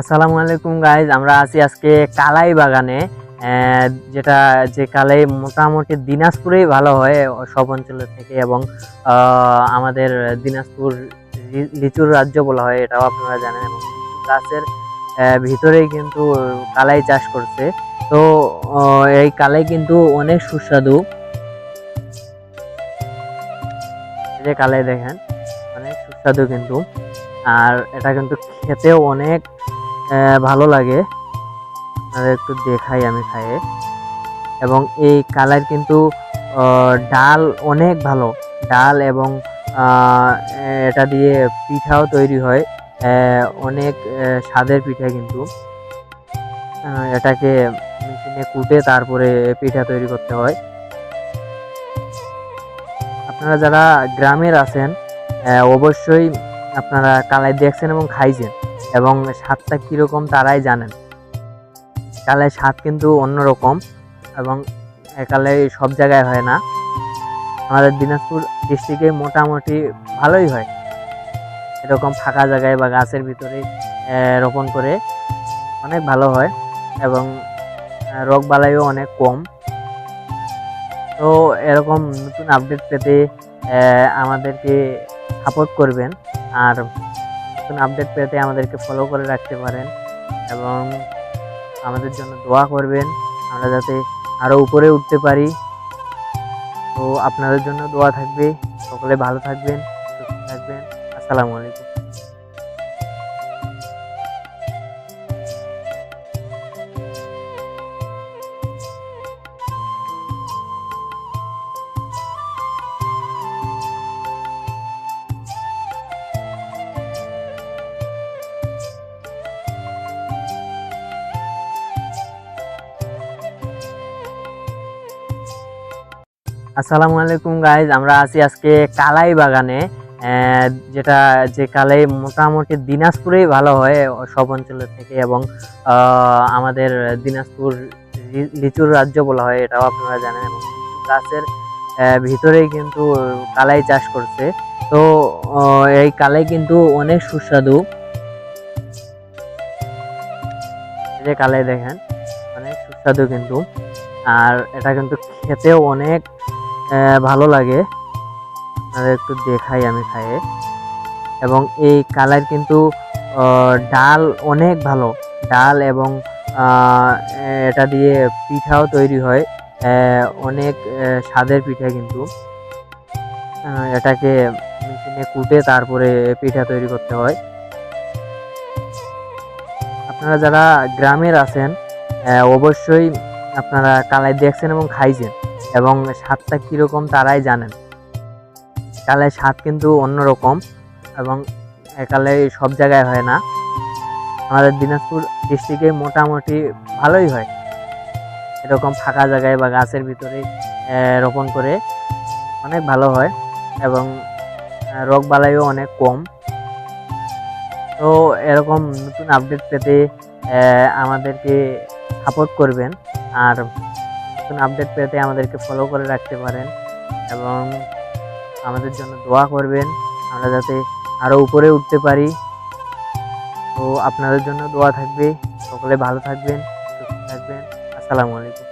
আসসালামু আলাইকুম গাইজ আমরা আছি আজকে কালাই বাগানে। যেটা, যে কালাই মোটামুটি দিনাজপুরেই ভালো হয় সব অঞ্চলের থেকে এবং আমাদের দিনাজপুর লিচুর রাজ্য বলা হয়, এটাও আপনারা জানেন এবং গাছের ভিতরেই কিন্তু কালাই চাষ করছে। তো এই কালাই কিন্তু অনেক সুস্বাদু। যে কালাই দেখেন, অনেক সুস্বাদু কিন্তু। আর এটা কিন্তু খেতেও অনেক ভালো লাগে। আপনাদের একটু দেখাই আমি খাইয়ে। এবং এই কালার কিন্তু ডাল অনেক ভালো। ডাল এবং এটা দিয়ে পিঠাও তৈরি হয়। অনেক স্বাদের পিঠা কিন্তু। এটাকে মেশিনে কুটে তারপরে পিঠা তৈরি করতে হয়। আপনারা যারা গ্রামের আছেন অবশ্যই আপনারা কালাই দেখছেন এবং খাইছেন। এবং স্বাদটা কীরকম তারাই জানেন। কালাই স্বাদ কিন্তু অন্যরকম এবং একালে সব জায়গায় হয় না। আমাদের দিনাজপুর ডিস্ট্রিক্টে মোটামুটি ভালোই হয়। এরকম ফাঁকা জায়গায় বা গাছের ভিতরে রোপণ করে অনেক ভালো হয় এবং আহ, রোগ বালাইও অনেক কম। তো এরকম নতুন আপডেট পেতে আমাদেরকে সাপোর্ট করবেন। আর নতুন আপডেট পেতে আমাদেরকে ফলো করে রাখতে পারেন এবং আমাদের জন্য দোয়া করবেন। আমরা যাতে আরও উপরে উঠতে পারি। তো আপনাদের জন্য দোয়া থাকবে। সকলে ভালো থাকবেন, সুস্থ থাকবেন। আসসালামু আলাইকুম। আসসালামু আলাইকুম গাইজ আমরা আছি আজকে কালাই বাগানে। যেটা, যে কালাই মোটামুটি দিনাজপুরেই ভালো হয় সব অঞ্চলের থেকে এবং আমাদের দিনাজপুর লিচুর রাজ্য বলা হয়, এটাও আপনারা জানেন এবং গাছের ভিতরেই কিন্তু কালাই চাষ করছে। তো এই কালাই কিন্তু অনেক সুস্বাদু। যে কালাই দেখেন, অনেক সুস্বাদু কিন্তু। আর এটা কিন্তু খেতেও অনেক ভালো লাগে। আপনাদের একটু দেখাই আমি খাইয়ে। এবং এই কালার কিন্তু ডাল অনেক ভালো। ডাল এবং এটা দিয়ে পিঠাও তৈরি হয়। অনেক স্বাদের পিঠা কিন্তু। এটাকে মেশিনে কুটে তারপরে পিঠা তৈরি করতে হয়। আপনারা যারা গ্রামের আছেন অবশ্যই আপনারা কালাই দেখছেন এবং খাইছেন। এবং স্বাদটা কীরকম তারাই জানেন। কালাই স্বাদ কিন্তু অন্যরকম এবং একালে সব জায়গায় হয় না। আমাদের দিনাজপুর ডিস্ট্রিক্টে মোটামুটি ভালোই হয়। এরকম ফাঁকা জায়গায় বা গাছের ভিতরে রোপণ করে অনেক ভালো হয় এবং আহ, রোগ বালাইও অনেক কম। তো এরকম নতুন আপডেট পেতে আমাদেরকে সাপোর্ট করবেন। আর নতুন আপডেট পেতে আমাদেরকে ফলো করে রাখতে পারেন এবং আমাদের জন্য দোয়া করবেন। আমরা যাতে আরও উপরে উঠতে পারি। তো আপনাদের জন্য দোয়া থাকবে। সকলে ভালো থাকবেন, সুস্থ থাকবেন। আসসালামু আলাইকুম।